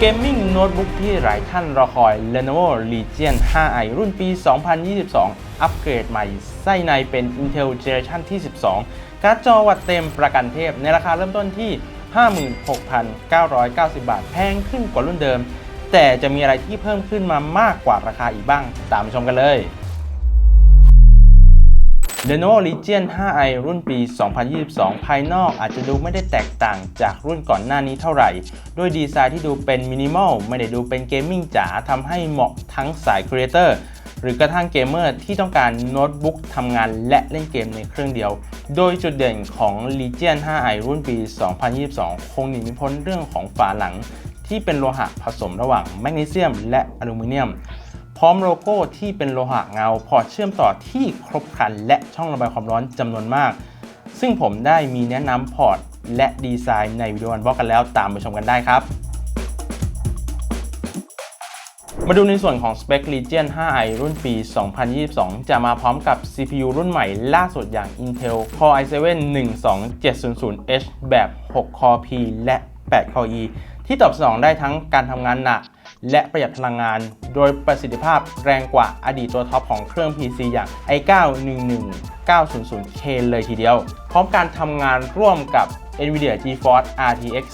เกมมิ่งโน้ตบุ๊กที่หลายท่านรอคอย Lenovo Legion 5i รุ่นปี 2022 อัปเกรดใหม่ ไส้ในเป็น Intel Generation ที่ 12 การ์ดจอวัดเต็มประกันเทพ ในราคาเริ่มต้นที่ 56,990 บาท แพงขึ้นกว่ารุ่นเดิม แต่จะมีอะไรที่เพิ่มขึ้นมามากกว่าราคาอีกบ้าง ตามไปชมกันเลย Lenovo Legion 5i รุ่นปี 2022 ภายนอกอาจจะดูไม่ได้แตกต่างจากรุ่นก่อนหน้านี้เท่าไหร่ ด้วยดีไซน์ที่ดูเป็นมินิมอลไม่ได้ดูเป็นเกมมิ่งจ๋าทำให้เหมาะทั้งสายครีเอเตอร์หรือกระทั่งเกมเมอร์ที่ต้องการโน้ตบุ๊กทำงานและเล่นเกมในเครื่องเดียว โดยจุดเด่นของ Legion 5i รุ่นปี 2022 คงหนีไม่พ้นเรื่องของฝาหลัง ที่เป็นโลหะผสมระหว่างแมกนีเซียมและอลูมิเนียม พร้อมโลโก้ที่เป็นโลหะเงา พอร์ตเชื่อมต่อที่ครบครัน และช่องระบายความร้อนจำนวนมาก ซึ่งผมได้มีแนะนำพอร์ตและดีไซน์ในวิดีโออันบอกกันแล้วตามไปชมกันได้ครับ มาดูในส่วนของ Spec Legion 5i รุ่นปี 2022 จะมาพร้อมกับ CPU รุ่นใหม่ล่าสุดอย่าง Intel Core i7 12700H แบบ 6 Core P และ 8 Core E ที่ตอบสนองได้ทั้งการทำงานหนัก และประหยัดพลังงาน โดยประสิทธิภาพแรงกว่าอดีตตัวท็อปของเครื่อง PC อย่าง i9 11900K เลยทีเดียว พร้อมการทำงานร่วมกับ NVIDIA GeForce RTX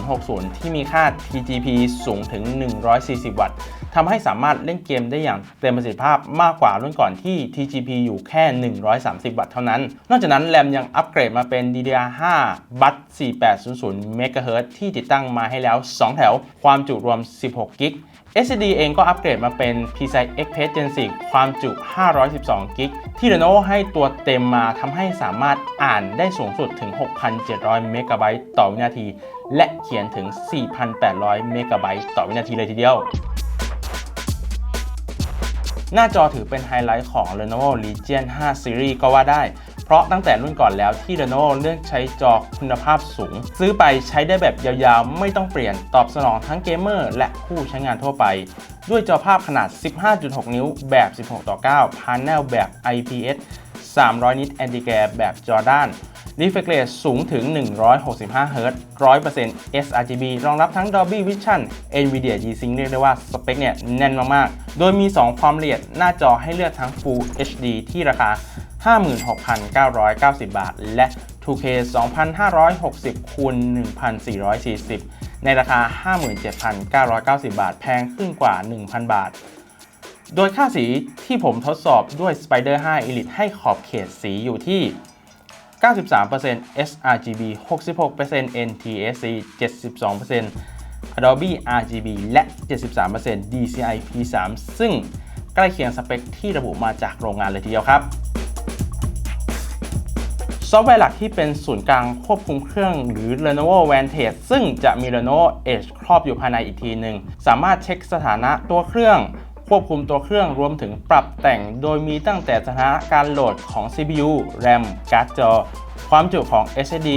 3060 ที่มีค่า TGP สูงถึง 140 วัตต์ ทำให้สามารถเล่นเกมได้อย่างเต็มประสิทธิภาพมากกว่ารุ่นก่อนที่ TGP อยู่แค่ 130 วัตต์เท่านั้น นอกจากนั้นแรมยังอัปเกรดมาเป็น DDR5 บัต4800 MHz ที่ติดตั้งมาให้แล้ว 2 แถว ความจุรวม 16 กิก SSD เองก็อัปเกรดมาเป็น PCI Express Gen 4 ความจุ 512 กิก ที่ Lenovo ให้ตัวเต็มมาทำให้สามารถอ่านได้สูงสุดถึง 6,700 เมกะไบต์ต่อวินาที และเขียนถึง 4,800 เมกะไบต์ต่อวินาทีเลยทีเดียว หน้าจอถือเป็นไฮไลท์ของ Lenovo Legion 5 Series ก็ว่าได้ เพราะตั้งแต่รุ่นก่อนแล้วที่ Lenovo เลือกใช้จอคุณภาพสูง ซื้อไปใช้ได้แบบยาวๆ ไม่ต้องเปลี่ยนตอบสนองทั้งเกมเมอร์และผู้ใช้งานทั่วไป ด้วยจอภาพขนาด 15.6 นิ้วแบบ 16:9 พาร์เนลแบบ IPS 300 นิตแอนติแกร์แบบจอด้าน Refresh Rate สูงถึง 165 Hz 100% sRGB รองรับทั้ง Dolby Vision NVIDIA G-Sync เรียกได้ว่าสเปคเนี่ยแน่นมาก ๆ โดยมี 2 ความละเอียดหน้าจอให้เลือกทั้ง Full HD ที่ราคา 56,990 บาท และ 2K 2560คูณ1440 ในราคา 57,990 บาท แพงขึ้นกว่า 1,000 บาท โดยค่าสีที่ผมทดสอบด้วย Spider 5 Elite ให้ขอบเขตสีอยู่ที่ 93% sRGB 66% NTSC 72% Adobe RGB และ 73% DCI P3 ซึ่งใกล้เคียงสเปคที่ระบุมาจากโรงงานเลยทีเดียวครับ ซอฟต์แวร์หลักที่เป็นศูนย์กลางควบคุมเครื่องหรือ Lenovo Vantage ซึ่งจะมี Lenovo Edge ครอบอยู่ภายในอีกทีหนึ่ง สามารถเช็คสถานะตัวเครื่อง ควบคุมตัวเครื่องรวมถึงปรับแต่งโดยมีตั้งแต่สถานะการโหลดของ CPU RAM การ์ดจอ ความจุของ SSD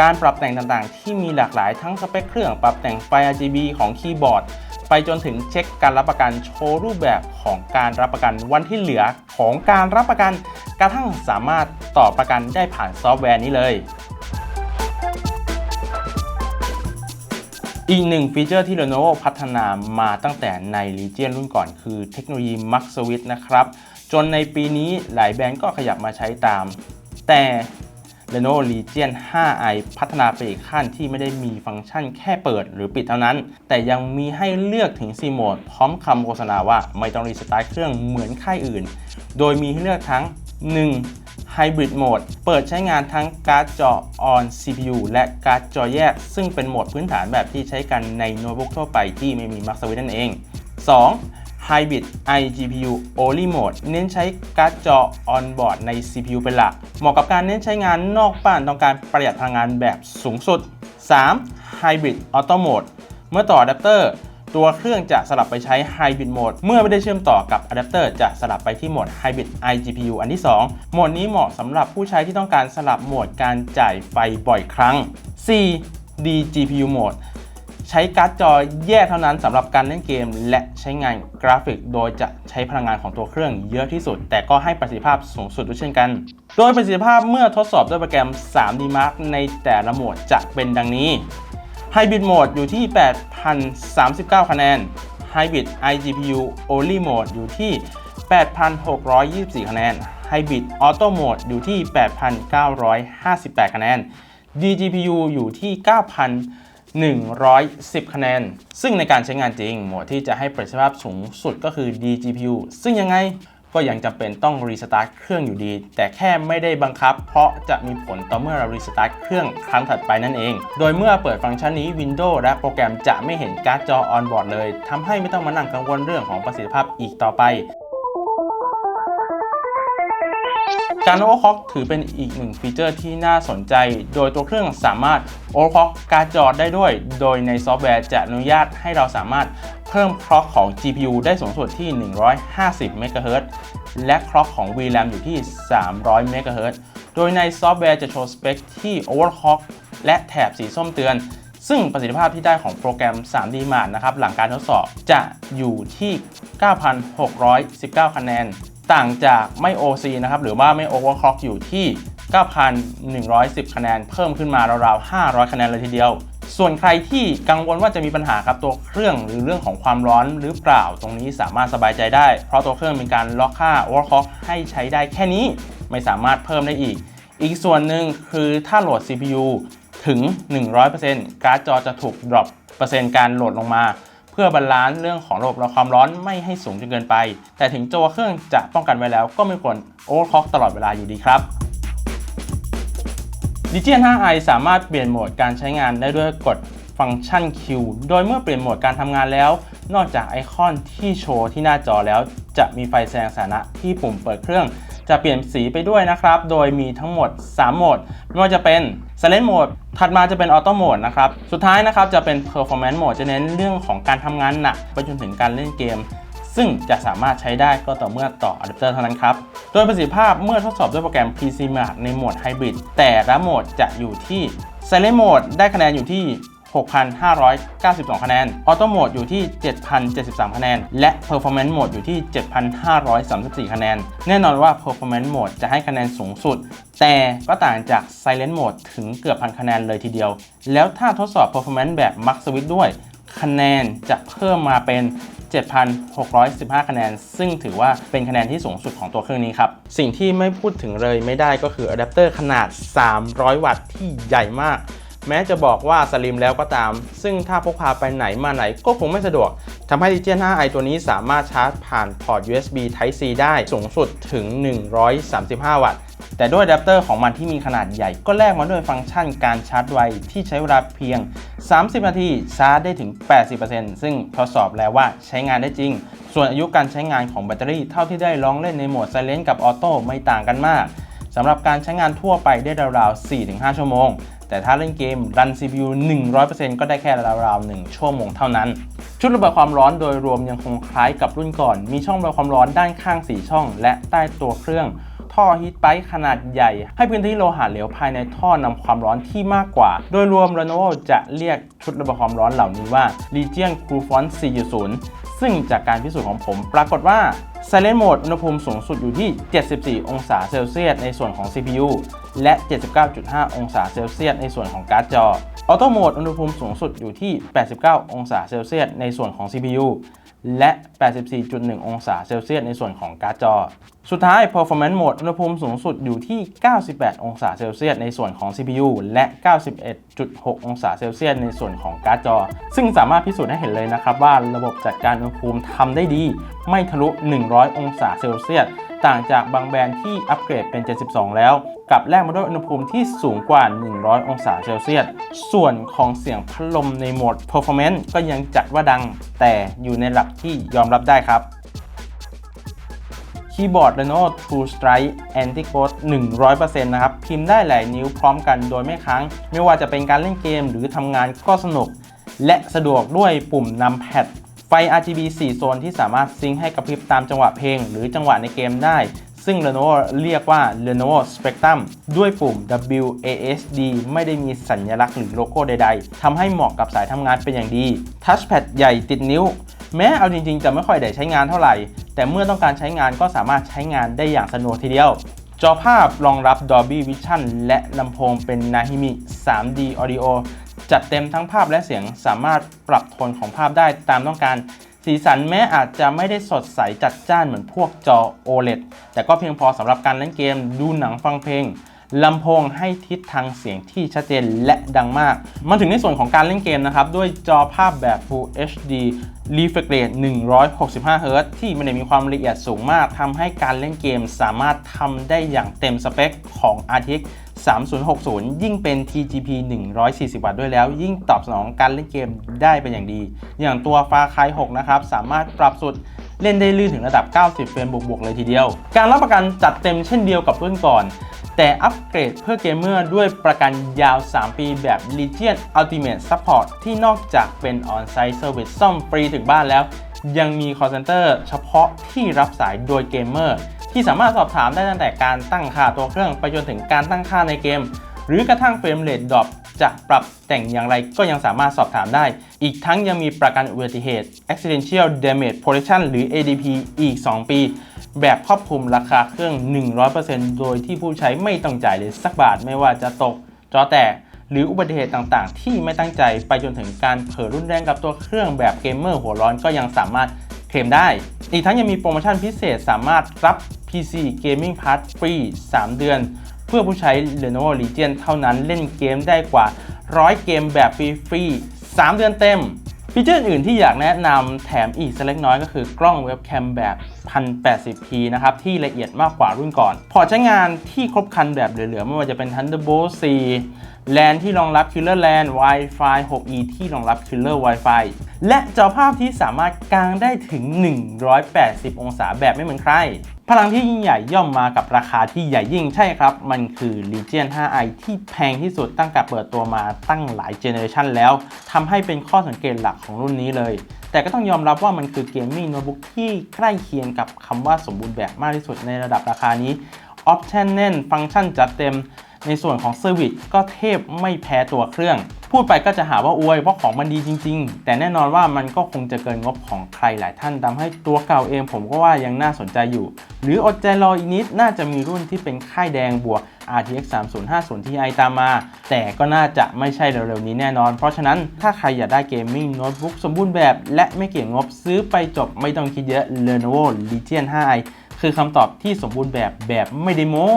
การปรับแต่งต่างๆ ที่มีหลากหลายทั้งสเปคเครื่องปรับแต่งไฟ RGB ของคีย์บอร์ด ไปจนถึงเช็คการรับประกันโชว์รูปแบบของการรับประกันวันที่เหลือของการรับประกัน กระทั่งสามารถต่อประกันได้ผ่านซอฟต์แวร์นี้เลย อีกหนึ่งฟีเจอร์ที่ Lenovo พัฒนามาตั้งแต่ใน Legion รุ่นก่อนคือเทคโนโลยี Max Switch นะครับ จนในปีนี้หลายแบรนด์ก็ขยับมาใช้ตาม แต่ Lenovo Legion 5i พัฒนาไปอีกขั้นที่ไม่ได้มีฟังก์ชันแค่เปิดหรือปิดเท่านั้น แต่ยังมีให้เลือกถึง4โหมด พร้อมคำโฆษณาว่าไม่ต้องรีสตาร์ทเครื่องเหมือนค่ายอื่น โดยมีให้เลือกทั้ง 1. Hybrid Mode เปิดใช้งานทั้งการ์ดจอ on CPU และการ์ดจอแยก ซึ่งเป็นโหมดพื้นฐานแบบที่ใช้กันในโน้ตบุ๊กทั่วไปที่ไม่มี Max Switch นั่นเอง 2. Hybrid iGPU Only Mode เน้นใช้การ์ดจอ on board ใน CPU เป็นหลัก เหมาะกับการเน้นใช้งานนอกบ้านต้องการประหยัดพลังงานแบบสูงสุด 3. Hybrid Auto Mode เมื่อต่ออะแดปเตอร์ ตัวเครื่องจะสลับไปใช้ Hybrid Mode เมื่อไม่ได้เชื่อมต่อกับอะแดปเตอร์จะสลับไปที่โหมด Hybrid iGPU อันที่ 2 โหมดนี้เหมาะสำหรับผู้ใช้ที่ต้องการสลับโหมดการจ่ายไฟบ่อยครั้ง 4. DGPU Mode ใช้การ์ดจอแยกเท่านั้นสำหรับการเล่นเกม และใช้งานกราฟิก โดยจะใช้พลังงานของตัวเครื่องเยอะที่สุด แต่ก็ให้ประสิทธิภาพสูงสุดด้วยเช่นกัน โดยประสิทธิภาพเมื่อทดสอบด้วยโปรแกรม 3D Mark ในแต่ละโหมดจะเป็นดังนี้ Hybrid Mode อยู่ที่ 8,039 คะแนน Hybrid iGPU Only Mode อยู่ที่ 8,624 คะแนน Hybrid Auto Mode อยู่ที่ 8,958 คะแนน DGPU อยู่ที่ 9,110 คะแนน ซึ่งในการใช้งานจริงโหมดที่จะให้ประสิทธิภาพสูงสุดก็คือ DGPU ซึ่งยังไง ก็ยังจำเป็นต้องรีสตาร์ทเครื่องอยู่ดี แต่แค่ไม่ได้บังคับ เพราะจะมีผลต่อเมื่อเรารีสตาร์ทเครื่องครั้งถัดไปนั่นเอง โดยเมื่อเปิดฟังก์ชันนี้ Windows และโปรแกรมจะไม่เห็นการ์ดจอออนบอร์ดเลยทำให้ไม่ต้องมานั่งกังวลเรื่องของประสิทธิภาพอีกต่อไปการ overclock ถือเป็นอีกหนึ่งฟีเจอร์ที่น่าสนใจ โดยตัวเครื่องสามารถ overclock การ์ดจอได้ด้วย โดยในซอฟต์แวร์จะอนุญาตให้เราสามารถ พิ่มคล็อกของ GPU ได้สูงสุดที่ 150 MHz และคล็อกของ VRAM อยู่ที่ 300 MHz โดยในซอฟต์แวร์จะโชว์สเปคที่ overclock และแถบสีส้มเตือน ซึ่งประสิทธิภาพที่ได้ของโปรแกรม 3D Mark นะครับ หลังการทดสอบจะอยู่ที่ 9,619 คะแนน ต่างจากไม่ OC นะครับ หรือว่าไม่ Overclock อยู่ที่ 9,110 คะแนน เพิ่มขึ้นมาราวๆ 500 คะแนนเลยทีเดียว ส่วนใครที่กังวลว่าจะมีปัญหาครับตัวเครื่องหรือเรื่องของความร้อนหรือเปล่าตรงนี้สามารถสบายใจได้ เพราะตัวเครื่องมีการล็อกค่า Overclock ให้ใช้ได้แค่นี้ไม่สามารถเพิ่มได้อีก อีกส่วนหนึ่งคือถ้าโหลด CPU ถึง 100%การ์ดจอจะถูกดรอปเปอร์เซ็นต์การโหลดลงมา เพื่อบาลานซ์เรื่องของระบบระความร้อนไม่ให้สูงจนเกินไป แต่ถึงตัวเครื่องจะป้องกันไว้แล้วก็ไม่ควรโอเวอร์คล็อกตลอดเวลาอยู่ดีครับ d i g i n 5i สามารถเปลี่ยนโหมดการใช้งานได้ด้วยกดฟังก์ชัน Q โดยเมื่อเปลี่ยนโหมดการทำงานแล้ว นอกจากไอคอนที่โชว์ที่หน้าจอแล้ว จะมีไฟแสดงสถานะที่ปุ่มเปิดเครื่อง จะเปลี่ยนสีไปด้วยนะครับ โดยมีทั้งหมด 3 โหมด ไม่ว่าจะเป็น Silent Mode ถัดมาจะเป็น Auto Mode นะครับ สุดท้ายนะครับจะเป็น Performance Mode จะเน้นเรื่องของการทำงานหนักไปจนถึงการเล่นเกม ซึ่งจะสามารถใช้ได้ก็ต่อเมื่อต่ออะแดปเตอร์เท่านั้นครับ โดยประสิทธิภาพเมื่อทดสอบด้วยโปรแกรม PC Mark ในโหมด Hybrid แต่ละโหมดจะอยู่ที่ Silent Mode ได้คะแนนอยู่ที่ 6,592 คะแนน Auto Mode อยู่ที่ 7,073 คะแนน และ Performance Mode อยู่ที่ 7,534 คะแนน แน่นอนว่า Performance Mode จะให้คะแนนสูงสุด แต่ก็ต่างจาก Silent Mode ถึงเกือบพันคะแนนเลยทีเดียว แล้วถ้าทดสอบ Performance แบบ Max Switch ด้วย คะแนนจะเพิ่มมาเป็น 7,615 คะแนน ซึ่งถือว่าเป็นคะแนนที่สูงสุดของตัวเครื่องนี้ครับ สิ่งที่ไม่พูดถึงเลยไม่ได้ก็คืออะแดปเตอร์ขนาด 300 วัตต์ที่ใหญ่มากแม้จะบอกว่าสลิมแล้วก็ตาม ซึ่งถ้าพกพาไปไหนมาไหนก็คงไม่สะดวก ทำให้ Legion 5i ตัวนี้สามารถชาร์จผ่านพอร์ต USB Type C ได้สูงสุดถึง 135 วัตต์ แต่ด้วยอะแดปเตอร์ของมันที่มีขนาดใหญ่ก็แลกมาด้วยฟังก์ชันการชาร์จไวที่ใช้เวลาเพียง 30 นาทีชาร์จได้ถึง 80%ซึ่งทดสอบแล้วว่าใช้งานได้จริง ส่วนอายุการใช้งานของแบตเตอรี่เท่าที่ได้ลองเล่นในโหมด Silent กับ Auto ไม่ต่างกันมากสำหรับการใช้งานทั่วไปได้ราวๆ 4-5 ชั่วโมง แต่ถ้าเล่นเกมรัน CPU 100%ก็ได้แค่ราวๆ 1 ชั่วโมงเท่านั้น ชุดระบายความร้อนโดยรวมยังคงคล้ายกับรุ่นก่อน มีช่องระบายความร้อนด้านข้าง 4 ช่อง และใต้ตัวเครื่อง ท่อฮีทไปขนาดใหญ่ ให้พื้นที่โลหะเหลวภายในท่อนำความร้อนที่มากกว่า โดยรวม Lenovo จะเรียกชุดระบายความร้อนเหล่านี้ว่า Legion Cool Front 4.0 ซึ่งจากการพิสูจน์ของผม ปรากฏว่า Silent Mode อุณหภูมิสูงสุดอยู่ที่ 74 องศาเซลเซียสในส่วนของ CPU และ 79.5 องศาเซลเซียสในส่วนของการ์ดจอ Auto Mode อุณหภูมิสูงสุดอยู่ที่ 89 องศาเซลเซียสในส่วนของ CPU และ 84.1 องศาเซลเซียสในส่วนของการ์ดจอ สุดท้าย Performance Mode อุณหภูมิสูงสุดอยู่ที่ 98 องศาเซลเซียสในส่วนของ CPU และ 91.6 องศาเซลเซียสในส่วนของการ์ดจอ ซึ่งสามารถพิสูจน์ให้เห็นเลยนะครับว่าระบบจัดการอุณหภูมิทำได้ดี ไม่ทะลุ 100 องศาเซลเซียส ต่างจากบางแบรนด์ที่อัปเกรดเป็น 72 แล้ว กับแลกมาด้วยอุณหภูมิที่สูงกว่า 100 องศาเซลเซียส ส่วนของเสียงพัดลมในโหมด Performance ก็ยังจัดว่าดัง แต่อยู่ในระดับที่ยอมรับได้ครับคีย์บอร์ด Lenovo True Strike Anti Ghost 100%นะครับ พิมพ์ได้หลายนิ้วพร้อมกันโดยไม่ค้าง ไม่ว่าจะเป็นการเล่นเกมหรือทำงานก็สนุก และสะดวกด้วยปุ่มนำแพด ไฟ RGB 4 โซนที่สามารถซิงค์ให้กระพริบตามจังหวะเพลง หรือจังหวะในเกมได้ ซึ่ง Lenovo เรียกว่า Lenovo Spectrum ด้วยปุ่ม WASD ไม่ได้มีสัญลักษณ์หรือโลโก้ใดๆทำให้เหมาะกับสายทำงานเป็นอย่างดี Touchpad ใหญ่ติดนิ้ว แม้เอาจริงๆ จะไม่ค่อยได้ใช้งานเท่าไหร่ แต่เมื่อต้องการใช้งานก็สามารถใช้งานได้อย่างสะดวกทีเดียวจอภาพรองรับ Dolby Vision และลำโพงเป็น Nahimi 3D Audio จัดเต็มทั้งภาพและเสียงสามารถปรับโทนของภาพได้ตามต้องการ สีสันแม้อาจจะไม่ได้สดใสจัดจ้านเหมือนพวกจอ OLED แต่ก็เพียงพอสำหรับการเล่นเกม ดูหนังฟังเพลง ลำโพงให้ทิศทางเสียงที่ชัดเจนและดังมาก มาถึงในส่วนของการเล่นเกมนะครับ ด้วยจอภาพแบบ Full HD Refresh Rate 165 Hz ที่ไม่ได้มีความละเอียดสูงมากทำให้การเล่นเกมสามารถทำได้อย่างเต็มสเปคของ RTX 3060 ยิ่งเป็น TGP 140 วัตต์ด้วยแล้ว ยิ่งตอบสนองการเล่นเกมได้เป็นอย่างดี อย่างตัว Far Cry 6นะครับ สามารถปรับสุด เล่นได้ลื่นถึงระดับ 90 เฟรมบวกๆเลยทีเดียว การรับประกันจัดเต็มเช่นเดียวกับรุ่นก่อน แต่อัปเกรดเพื่อเกมเมอร์ด้วยประกันยาว 3 ปีแบบ Legion Ultimate Support ที่นอกจากเป็น On-Site Service ซ่อมฟรีถึงบ้านแล้ว ยังมี call center เฉพาะที่รับสายโดยเกมเมอร์ที่สามารถสอบถามได้ตั้งแต่การตั้งค่าตัวเครื่องไปจนถึงการตั้งค่าในเกม หรือกระทั่งเฟรมเรทดรอป จะปรับแต่งอย่างไรก็ยังสามารถสอบถามได้ อีกทั้งยังมีประกันอุบัติเหตุ Accidental Damage Protection หรือ ADP อีก 2 ปี แบบครอบคลุมราคาเครื่อง 100%โดยที่ผู้ใช้ไม่ต้องจ่ายเลยสักบาทไม่ว่าจะตก จอแตกหรืออุบัติเหตุต่างๆ ที่ไม่ตั้งใจไปจนถึงการเผลอรุนแรงกับตัวเครื่องแบบเกมเมอร์หัวร้อนก็ยังสามารถเคลมได้ อีกทั้งยังมีโปรโมชั่นพิเศษสามารถรับ PC Gaming Pass ฟรี 3 เดือน เพื่อผู้ใช้ Lenovo Legion เท่านั้นเล่นเกมได้กว่า 100 เกมแบบฟรีๆ 3 เดือนเต็มฟีเจอร์อื่นที่อยากแนะนำแถมอีกสักเล็กน้อยก็คือกล้องเว็บแคมแบบ 1080p นะครับ ที่ละเอียดมากกว่ารุ่นก่อน พอใช้งานที่ครบครันแบบเหลือๆ ไม่ว่าจะเป็น Thunderbolt 4 แลนที่รองรับ Killer LAN Wi-Fi 6E ที่รองรับ Killer Wi-Fi และจอภาพที่สามารถกางได้ถึง 180 องศาแบบไม่เหมือนใคร พลังที่ยิ่งใหญ่ย่อมมากับราคาที่ใหญ่ยิ่งใช่ครับ มันคือ Legion 5i ที่แพงที่สุดตั้งแต่เปิดตัวมาตั้งหลายเจเนอเรชันแล้วทำให้เป็นข้อสังเกตหลักของรุ่นนี้เลย แต่ก็ต้องยอมรับว่ามันคือเกมมิ่งโน้ตบุ๊กที่ใกล้เคียงกับคำว่าสมบูรณ์แบบมากที่สุดในระดับราคานี้ออปชั่นแน่นฟังก์ชันจัดเต็ม ในส่วนของเซอร์วิสก็เทพไม่แพ้ตัวเครื่อง พูดไปก็จะหาว่าอวยเพราะของมันดีจริง ๆ แต่แน่นอนว่ามันก็คงจะเกินงบของใครหลายท่านทำให้ตัวเก่าเองผมก็ว่ายังน่าสนใจอยู่ หรืออดใจรออีกนิดน่าจะมีรุ่นที่เป็นค่ายแดงบวก RTX 3050 Ti ตามมา แต่ก็น่าจะไม่ใช่เร็วๆนี้แน่นอน เพราะฉะนั้นถ้าใครอยากได้เกมมิ่งโน้ตบุ๊กสมบูรณ์แบบ และไม่เกี่ยงงบซื้อไปจบไม่ต้องคิดเยอะ Lenovo Legion 5i คือคำตอบที่สมบูรณ์แบบแบบไม่ได้โม้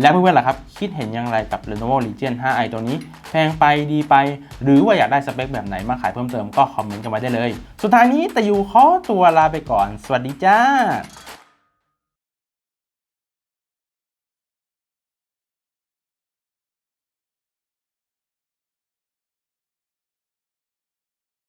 แล้วเพื่อนๆล่ะครับ คิดเห็นอย่างไรกับ Lenovo Legion 5i ตัวนี้ แพงไปดีไป หรือว่าอยากได้สเปคแบบไหนมาขายเพิ่มเติมก็คอมเมนต์กันมาได้เลย สุดท้ายนี้แต่อยู่ขอตัวลาไปก่อน สวัสดีจ้า